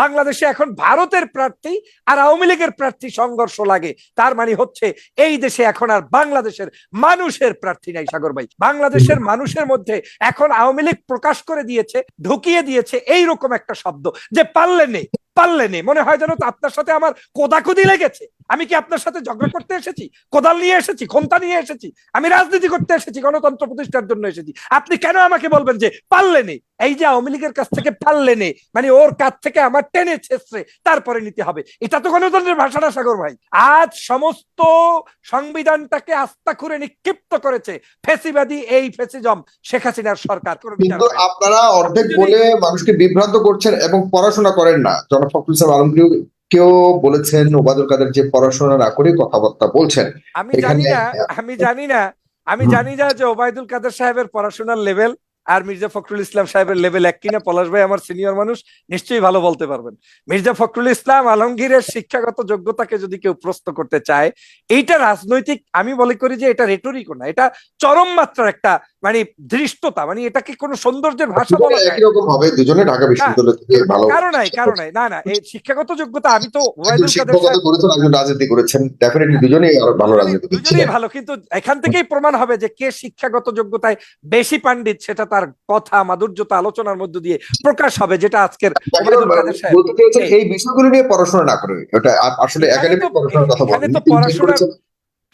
বাংলাদেশে এখন ভারতের প্রার্থী আর আওয়ামী লীগের প্রার্থী সংঘর্ষ লাগে। তার মানে হচ্ছে এই দেশে এখন আর বাংলাদেশের মানুষের প্রার্থী নাই সাগর ভাই। বাংলাদেশের মানুষের মধ্যে এখন আওয়ামী লীগ প্রকাশ করে দিয়েছে ঢুকিয়ে দিয়েছে এই রকম একটা শব্দ যে পারলে নেই পারলে নেই মনে হয় যেন তো আপনার সাথে আমার কোদাকুদি লেগেছে। আমি কি আপনার সাথে ঝগড়া করতে এসেছি? কোদাল নিয়ে এসেছি? খন্তা নিয়ে এসেছি? আমি রাজনীতি করতে এসেছি? গণতন্ত্র প্রতিষ্ঠার জন্য এসেছি। আপনি কেন আমাকে বলবেন যে পারলে নেই এই যে আওয়ামী লীগের কাছ থেকে পারলে নেই মানে ওর কাছ থেকে আমার টেনে ছেসরে তারপরে নিতে হবে। এটা তো গণতন্ত্রের ভাষা না সাগর ভাই। আজ সমস্ত সংবিধানটাকে আস্থা করে নিক্ষিপ্ত করেছে ফেসিবাদী এই ফেসিজম শেখ হাসিনার সরকার। কিন্তু আপনারা অর্ধেক বলে মানুষকে বিভ্রান্ত করছেন এবং পড়াশোনা করেন না। জনাব ফখরুল ইসলাম আলমগীর কেউ বলেছেন ওবায়দুল কাদের যে পড়াশোনা না করে কথাবার্তা বলছেন। আমি জানি না আমি জানি না আমি জানি না যে ওবায়দুল কাদের সাহেবের পড়াশোনার লেভেল আর মির্জা ফখরুল ইসলাম সাহেবের লেভেল এক কিনা। পলাশ ভাই আমার সিনিয়র মানুষ নিশ্চয়ই ভালো বলতে পারবেন। মির্জা ফখরুল ইসলাম আলমগীরের শিক্ষাগত যোগ্যতাকে যদি কেউ প্রশ্ন করতে চায় এইটা রাজনৈতিক আমি মনে করি যে এটা রেটরিকও না এটা চরম মাত্রার একটা মানে ধৃষ্টতা মানে এটাকে কোনো সৌন্দর্যের ভাষা বলা একই রকম হবে দুজনে ঢাকা বিশ্ববিদ্যালয় থেকে ভালো কারণ নাই কারণ নাই না না এই শিক্ষাগত যোগ্যতা আমি তো শিক্ষকতা করেছেন একজন রাজনীতি করেছেন ডেফিনেটলি দুজনেই আরও ভালো রাজনীতি দুজনেই ভালো কিন্তু এখান থেকেই প্রমাণ হবে যে কে শিক্ষাগত যোগ্যতায় বেশি পাণ্ডিত সেটা তার কথা মাধুর্যতা আলোচনার মধ্য দিয়ে প্রকাশ হবে যেটা আজকের সাহেব। এই বিষয়গুলো নিয়ে পড়াশোনা না করে ওটা আসলে একাডেমিক পড়াশোনার কথা বলেন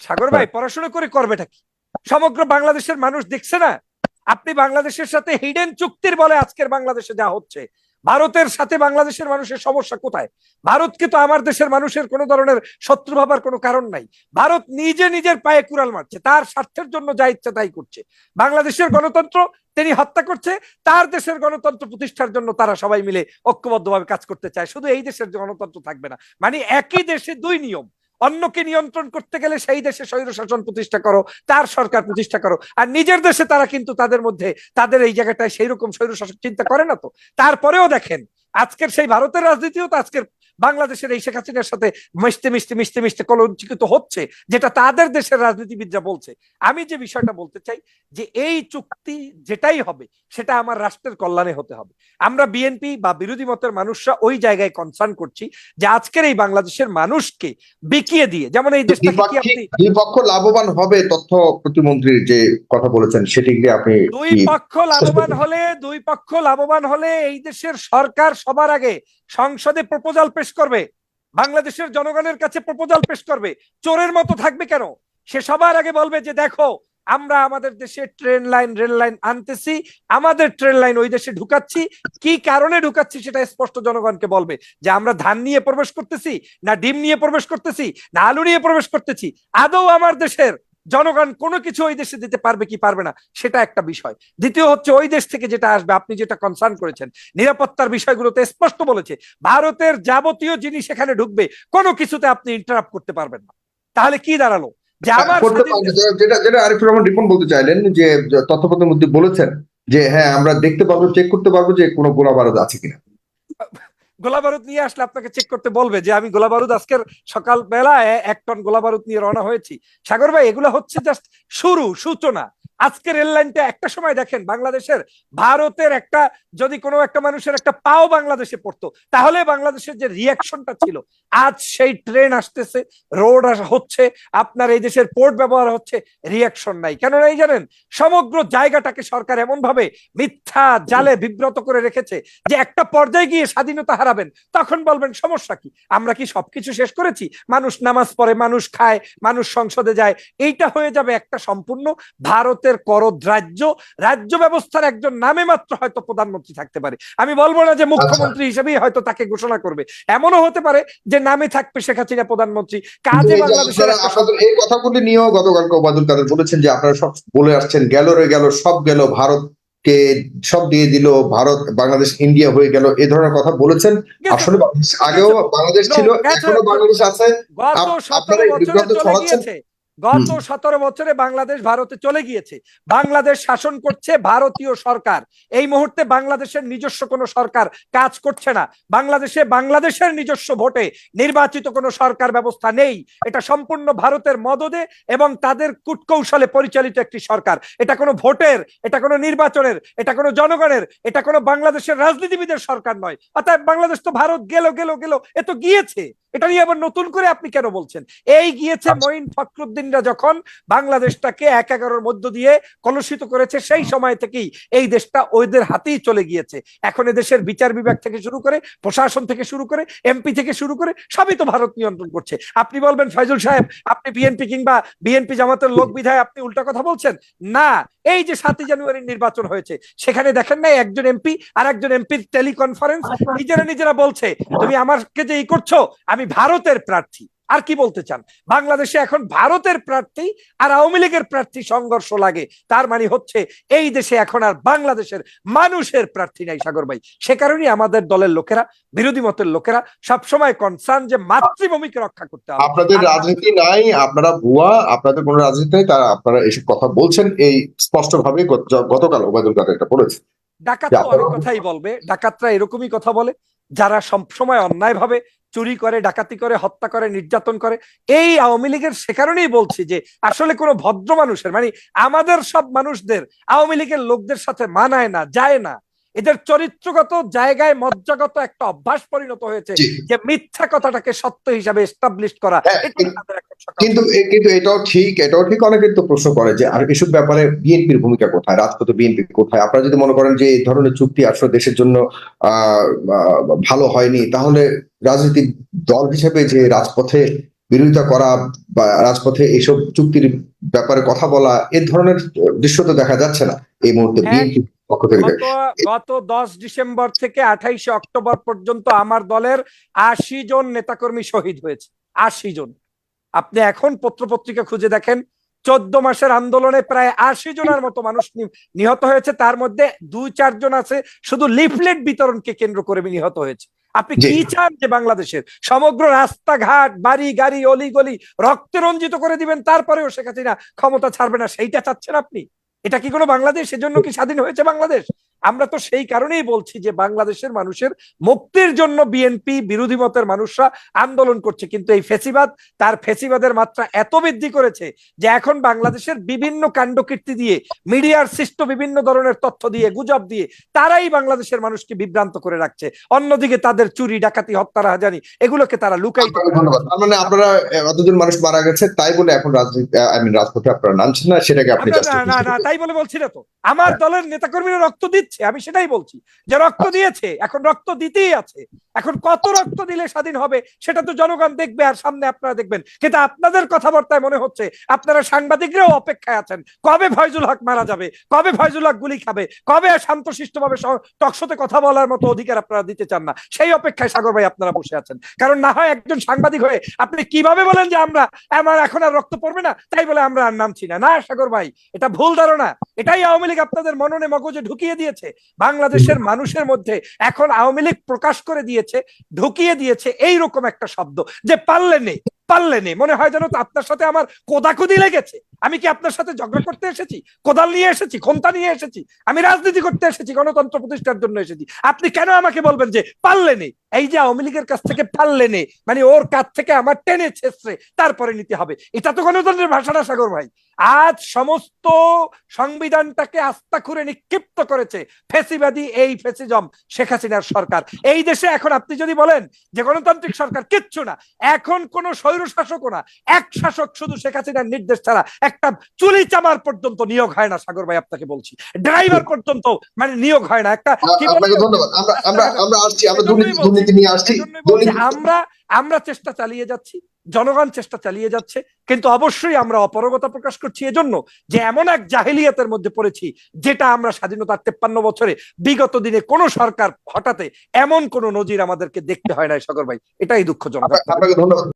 সাগর ভাই পড়াশোনা করে করবেটা কি? সমগ্র বাংলাদেশের মানুষ দেখছে না? আপনি বাংলাদেশের সাথে হিডেন চুক্তির বলে আজকের বাংলাদেশে যা হচ্ছে। ভারতের সাথে বাংলাদেশের মানুষের সমস্যা কোথায়? ভারতকে তো আমার দেশের মানুষের কোনো ধরনের শত্রু ভাবার কোনো কারণ নাই। ভারত নিজে নিজের পায়ে কুড়াল মারছে। তার স্বার্থের জন্য যা ইচ্ছা তাই করছে। বাংলাদেশের গণতন্ত্র তিনি হত্যা করছে, তার দেশের গণতন্ত্র প্রতিষ্ঠার জন্য তারা সবাই মিলে ঐক্যবদ্ধভাবে কাজ করতে চায়। শুধু এই দেশের গণতন্ত্র থাকবে না। মানে একই দেশে দুই নিয়ম। অন্যকে নিয়ন্ত্রণ করতে গেলে সেই দেশে স্বৈর শাসন প্রতিষ্ঠা করো, তার সরকার প্রতিষ্ঠা করো। আর নিজের দেশে তারা কিন্তু তাদের মধ্যে, তাদের এই জায়গাটায় সেই রকম স্বৈর শাসক চিন্তা করে না তো। তারপরেও দেখেন, আজকের সেই ভারতের রাজনীতিও তো আজকের বাংলাদেশের এই শেখ হাসিনার সাথে মিশতে মিশতে মিশতে মিশতে কলঞ্চিত হচ্ছে যেটা তাদের দেশের রাজনীতিবিদরা বলছে। আমি যে বিষয়টা বলতে চাই যে এই চুক্তি যেটাই হবে সেটা আমার রাষ্ট্রের কল্যাণে হতে হবে। আমরা বিএনপি বা বিরোধী মতের মানুষরা ওই জায়গায় কনসার্ন করছি যে আজকের এই বাংলাদেশের মানুষকে বিকিয়ে দিয়ে যেমন এই দেশটাকে আপনি দুই পক্ষ লাভবান হবে তথ্য প্রতিমন্ত্রীর যে কথা বলেছেন সেটি আপনি দুই পক্ষ লাভবান হলে দুই পক্ষ লাভবান হলে এই দেশের সরকার সবার আগে সংসদে প্রপোজাল পেশ করবে, বাংলাদেশের জনগণের কাছে প্রপোজাল পেশ করবে, চোরের মতো থাকবে কেন? সে সবার আগে বলবে যে দেখো, আমরা আমাদের দেশে ট্রেন লাইন রেল লাইন আনতেছি, আমাদের ট্রেন লাইন ওই দেশে ঢুকাচ্ছি। কি কারণে ঢুকাচ্ছি সেটা স্পষ্ট জনগণকে বলবে যে আমরা ধান নিয়ে প্রবেশ করতেছি, না ডিম নিয়ে প্রবেশ করতেছি, না আলু নিয়ে প্রবেশ করতেছি। আদৌ আমার দেশের জনগণ কোনো কিছু ওই দেশে দিতে পারবে কি পারবে না সেটা একটা বিষয়। দ্বিতীয় হচ্ছে ওই দেশ থেকে যেটা আসবে আপনি যেটা কনসার্ন করেছেন নিরাপত্তার বিষয়গুলোতে স্পষ্ট বলেছে ভারতের যাবতীয় জিনিস এখানে ঢুকবে কোনো কিছুতে আপনি ইন্টারাপ্ট করতে পারবেন না। তাহলে কি দাঁড়াল? যে আমার করতে যেটা যেটা আরিফুর রহমান রিপন বলতে চাইলেন যে তথ্যপত্রের মধ্যে বলেছেন যে হ্যাঁ আমরা দেখতে পারব চেক করতে পারব যে কোনো গোলা বারুদ আছে কিনা। গোলা বারুদ নিয়ে আসলে আপনাকে চেক করতে বলবে যে আমি গোলা বারুদ আজকের সকাল বেলায় এক টন গোলা বারুদ নিয়ে রওনা হয়েছি। সাগর ভাই, এগুলো হচ্ছে জাস্ট শুরু, সূচনা। আজকে রেল লাইনটা একটা সময় দেখেন, বাংলাদেশের, ভারতের একটা, যদি কোনো একটা মানুষের একটা পাও বাংলাদেশে পড়তো, তাহলে বাংলাদেশের যে রিয়াকশনটা ছিল, আজ সেই ট্রেন আসতেছে রোড হচ্ছে, আপনার এই দেশের পোর্ট ব্যবহার হচ্ছে রিয়াকশন নাই। কেন নাই জানেন, সমগ্র জায়গাটাকে সরকার এমন ভাবে মিথ্যা জালে বিব্রত করে রেখেছে, যে একটা পর্যায়ে গিয়ে স্বাধীনতা হারাবেন, তখন বলবেন, সমস্যা কি? আমরা কি সবকিছু শেষ করেছি? মানুষ নামাজ পড়ে, মানুষ খায়, মানুষ সংসদে যায়। এইটা হয়ে যাবে একটা সম্পূর্ণ ভারতের করদ রাজ্য রাজ্য ব্যবস্থার একজন নামে মাত্র হয়তো প্রধানমন্ত্রী থাকতে পারে। আমি বলব না যে মুখ্যমন্ত্রী হিসেবেই হয়তো তাকে ঘোষণা করবে। এমনও হতে পারে যে নামে থাকবে শেখ হাসিনা প্রধানমন্ত্রী। কাজে এই বাংলাদেশের কথাগুলি নিয়েও গতকালকে ওবায়দুল কাদের বলেছেন যে আপনারা সব বলে আসছেন গেল রে গেল সব গেল ভারতকে সব দিয়ে দিল ভারত বাংলাদেশ ইন্ডিয়া হয়ে গেল এই ধরনের কথা বলেছেন। আসলে আগেও বাংলাদেশ ছিল এখনও বাংলাদেশ আছে। আপনারা বিভ্রান্ত ছড়াচ্ছেন। গত সতেরো বছরে বাংলাদেশ ভারতে চলে গিয়েছে। বাংলাদেশ শাসন করছে ভারতীয় সরকার। এই মুহূর্তে বাংলাদেশের নিজস্ব কোনো সরকার কাজ করছে না। বাংলাদেশে বাংলাদেশের নিজস্ব ভোটে নির্বাচিত কোনো সরকার ব্যবস্থা নেই। এটা সম্পূর্ণ ভারতের মদদে এবং তাদের কূটকৌশলে পরিচালিত একটি সরকার। এটা কোনো ভোটের এটা কোনো নির্বাচনের এটা কোনো জনগণের এটা কোনো বাংলাদেশের রাজনীতিবিদের সরকার নয়। অর্থাৎ বাংলাদেশ তো ভারত গেল গেল গেল এ তো গিয়েছে। এটা নিয়ে আবার নতুন করে আপনি কেন বলছেন? এই গিয়েছে আচ্ছা। মঈন ফখরুদ্দিনরা যখন বাংলাদেশটাকে এক এগারোর মধ্য দিয়ে কলুষিত করেছে, সেই সময় থেকেই এই দেশটা ওদের হাতেই চলে গিয়েছে। এখন এদেশের বিচার বিভাগ থেকে শুরু করে, প্রশাসন থেকে শুরু করে, এমপি থেকে শুরু করে, সবই তো ভারত নিয়ন্ত্রণ করছে। আপনি বলবেন, ফয়জুল সাহেব, আপনি বিএনপি কিংবা বিএনপি জামাতের লোক বিধায় আপনি উল্টা কথা বলছেন? না, এই যে সাতই জানুয়ারির নির্বাচন হয়েছে, সেখানে দেখেন নাই একজন এমপি আর একজন এমপির টেলিকনফারেন্স, নিজেরা নিজেরা বলছে, তুমি আমাকে যে ই করছ, আমি ভারতের প্রার্থী। আর কি বলতে চান? বাংলাদেশে এখন ভারতের প্রার্থী আর আওয়ামী লীগের প্রার্থী সংঘর্ষ লাগে। তার মানে হচ্ছে এই দেশে এখন আর বাংলাদেশের মানুষের প্রার্থী নাই সাগর ভাই। সে কারণেই আমাদের দলের লোকেরা বিরোধী মতের লোকেরা সবসময় কনসার্ন যে মাতৃভূমিকে রক্ষা করতে হবে। আপনাদের রাজনীতি নাই আপনারা ভুয়া আপনাদের কোনো রাজনীতি নেই তারা আপনারা এসব কথা বলছেন। এই স্পষ্ট ভাবে গতকাল ওবায়দুল কাদের এটা বলেছে। ডাকাত। অনেক কথাই বলবে। ডাকাতরা এরকমই কথা বলে যারা সবসময় অন্যায় ভাবে চুরি করে, ডাকাতি করে, হত্যা করে, নির্যাতন করে, এই আওয়ামী লীগের সে কারণেই বলছি যে আসলে কোনো ভদ্র মানুষের মানে আমাদের সব মানুষদের আওয়ামী লীগের লোকদের সাথে মানায় না, যায় না। এদের চরিত্রগত জায়গায় মজ্জাগত একটা অভ্যাস পরিণত হয়েছে যে মিথ্যা কথাটাকে সত্য হিসাবে এস্টাবলিশ করা হ্যাঁ, কিন্তু কিন্তু এটাও ঠিক এটাও ঠিক অনেকে তো প্রশ্ন করে যে আর এসব ব্যাপারে বিএনপির ভূমিকা কোথায়? রাজপথে বিএনপি কোথায়? আপনারা যদি মনে করেন যে এই ধরনের চুক্তি আসলে দেশের জন্য আহ আহ, ভালো হয়নি তাহলে রাজনৈতিক দল হিসেবে যে রাজপথে বিরোধিতা করা বা রাজপথে এইসব চুক্তির ব্যাপারে কথা বলা এ ধরনের দৃশ্য তো দেখা যাচ্ছে না। এই মুহূর্তে হ্যাঁ। বিএনপি পক্ষ থেকে গত গত দশ ডিসেম্বর থেকে আঠাইশে অক্টোবর পর্যন্ত আমার দলের আশি জন নেতাকর্মী শহীদ হয়েছে। আশি জন। আপনি এখন পত্রপত্রিকা খুঁজে দেখেন চোদ্দ মাসের আন্দোলনে প্রায় আশি জনের মতো মানুষ নিহত হয়েছে। তার মধ্যে দুই চারজন আছে শুধু লিফলেট বিতরণকে কেন্দ্র করে নিহত হয়েছে। আপনি কি চান যে বাংলাদেশের সমগ্র রাস্তাঘাট বাড়ি গাড়ি অলি গলি রক্তে রঞ্জিত করে দিবেন তারপরেও শেখ হাসিনা ক্ষমতা ছাড়বে না সেইটা চাচ্ছেন আপনি? এটা কি কোনো বাংলাদেশ? সেজন্য কি স্বাধীন হয়েছে বাংলাদেশ? আমরা তো সেই কারণেই বলছি যে বাংলাদেশের মানুষের মুক্তির জন্য বিএনপি বিরোধী মতের মানুষরা আন্দোলন করছে। কিন্তু এই ফেসিবাদ তার ফেসিবাদের মাত্রা এত বৃদ্ধি করেছে যে এখন বাংলাদেশের বিভিন্ন কাণ্ডকীর্তি দিয়ে মিডিয়ার সৃষ্ট বিভিন্ন ধরনের তথ্য দিয়ে গুজব দিয়ে তারাই বাংলাদেশের মানুষকে বিভ্রান্ত করে রাখছে। অন্যদিকে তাদের চুরি ডাকাতি হত্যা রাহাজানি এগুলোকে তারা লুকাই মানে আপনারা আহ, অতজন মানুষ মারা গেছে তাই বলে এখন রাজনীতি আই মিন রাজপথে আপনারা নামছেন না সেটাকে আপনি না না করছেন। তাই বলে বলছি না তো। আমার দলের নেতাকর্মীরা রক্ত দিচ্ছে আমি সেটাই বলছি। যে রক্ত দিয়েছে এখন রক্ত দিতেই আছে। এখন কত রক্ত দিলে স্বাধীন হবে সেটা তো জনগণ দেখবে আর সামনে আপনারা দেখবেন। কিন্তু আপনাদের কথাবার্তায় মনে হচ্ছে আপনারা সাংবাদিকরাও অপেক্ষায় আছেন। কবে ফয়জুল হক মারা যাবে? কবে ফয়জুল হক গুলি খাবে? কবে শান্তশিষ্টভাবে টকশোতে কথা বলার মতো অধিকার আপনারা দিতে চান না? সেই অপেক্ষায় সাগর ভাই আপনারা বসে আছেন। কারণ না হয় একজন সাংবাদিক হয়ে আপনি কীভাবে বলেন যে আমরা আমার এখন আর রক্ত পড়বে না? তাই বলে আমরা আর নামছি না। না সাগর ভাই এটা ভুল ধারণা। এটাই আওয়ামী লীগ আপনাদের মননে মগজে ঢুকিয়ে দিয়েছে। বাংলাদেশের মানুষের মধ্যে এখন আওয়ামী লীগ প্রকাশ করে দিয়েছে। ঢুকিয়ে দিয়েছে এই রকম একটা শব্দ যে পারলে নেই পারলে নেই। মনে হয় যেন আপনার সাথে আমার কোদাকুদি লেগেছে। আমি কি আপনার সাথে ঝগড়া করতে এসেছি? কোদাল নিয়ে এসেছি? ক্ষমতা নিয়ে এসেছি? আমি রাজনীতি করতে এসেছি? গণতন্ত্র প্রতিষ্ঠার জন্য এসেছি। আপনি কেন আমাকে বলবেন যে পারলে নেই এই যে আওয়ামী লীগের কাছ থেকে পারলে নেই মানে ওর কাছ থেকে আমার টেনে ছেসরে তারপরে নিতে হবে। এটা তো গণতন্ত্রের ভাষাটা সাগর ভাই। আজ সমস্ত সংবিধানটাকে আস্থা খুঁড়ে নিক্ষিপ্ত করেছে ফেসিবাদী এই ফেসিজম শেখ হাসিনার সরকার। এই দেশে এখন আপনি যদি বলেন যে গণতান্ত্রিক সরকার কিচ্ছু না, এখন কোন স্বৈর শাসকও না। এক শাসক শুধু শেখ হাসিনার নির্দেশ ছাড়া একটা চুলি চামার পর্যন্ত নিয়োগ হয় না সাগর ভাই আপনাকে বলছি। ড্রাইভার পর্যন্ত মানে নিয়োগ হয় না। একটা আ- কি বলে? আপনাকে ধন্যবাদ। আমরা আমরা আমরা আসছি আমরা এজন্যই দুর্নীতি বলছি, দুর্নীতি নিয়ে আসছি। এজন্যই বলছি, দুর্নীতি আমরা আমরা চেষ্টা চালিয়ে যাচ্ছি জনগণ চেষ্টা চালিয়ে যাচ্ছে কিন্তু অবশ্যই আমরা অপরগতা প্রকাশ করছি। এজন্য যে এমন এক জাহিলিয়াতের মধ্যে পড়েছি যেটা আমরা স্বাধীনতার তেপ্পান্ন বছরে বিগত দিনে কোন সরকার হঠাতে এমন কোন নজির আমাদেরকে দেখতে হয় না সাগর ভাই। এটাই দুঃখজনক। আপনাকে ধন্যবাদ।